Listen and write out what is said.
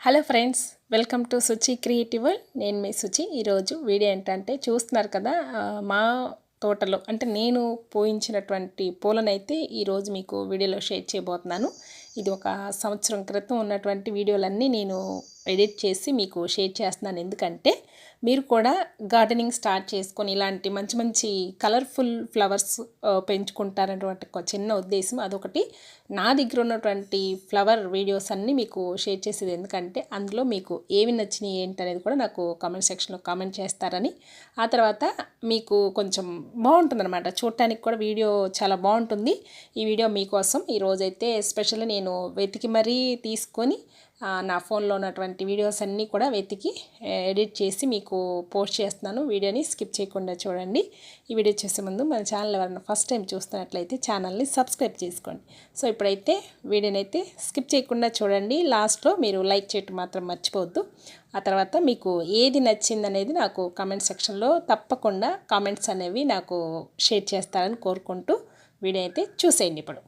Hello friends welcome to Suchi creative నేను మీ సుచి. ఈరోజు వీడియో ఏంటంటే చూస్తున్నారు కదా మా తోటలో అంటే నేను పోయించినటువంటి పూలనైతే ఈరోజు మీకు వీడియోలో షేర్ చేయబోతున్నాను. ఇది ఒక సంవత్సరం క్రితం ఉన్నటువంటి వీడియోలన్నీ నేను ఎడిట్ చేసి మీకు షేర్ చేస్తున్నాను. ఎందుకంటే మీరు కూడా గార్డెనింగ్ స్టార్ట్ చేసుకొని ఇలాంటి మంచి మంచి కలర్ఫుల్ ఫ్లవర్స్ పెంచుకుంటారనేటువంటి ఒక చిన్న ఉద్దేశం. అదొకటి. నా దగ్గర ఉన్నటువంటి ఫ్లవర్ వీడియోస్ అన్నీ మీకు షేర్ చేసేది ఎందుకంటే అందులో మీకు ఏవి నచ్చినాయి ఏంటి అనేది కూడా నాకు కామెంట్ సెక్షన్లో కామెంట్ చేస్తారని. ఆ తర్వాత మీకు కొంచెం బాగుంటుందన్నమాట. చూడటానికి కూడా వీడియో చాలా బాగుంటుంది. ఈ వీడియో మీకోసం ఈరోజైతే స్పెషల్ నేను వెతికి మరీ తీసుకొని నా ఫోన్లో ఉన్నటువంటి వీడియోస్ అన్నీ కూడా వెతికి ఎడిట్ చేసి మీకు పోస్ట్ చేస్తున్నాను. వీడియోని స్కిప్ చేయకుండా చూడండి. ఈ వీడియో చేసే ముందు మన ఛానల్ ఎవరైనా ఫస్ట్ టైం చూస్తున్నట్లయితే ఛానల్ని సబ్స్క్రైబ్ చేసుకోండి. సో ఇప్పుడైతే వీడియోని అయితే స్కిప్ చేయకుండా చూడండి. లాస్ట్లో మీరు లైక్ చేయటం మాత్రం మర్చిపోవద్దు. ఆ తర్వాత మీకు ఏది నచ్చింది అనేది నాకు కామెంట్ సెక్షన్లో తప్పకుండా కామెంట్స్ అనేవి నాకు షేర్ చేస్తారని కోరుకుంటూ వీడియో అయితే చూసేయండి ఇప్పుడు.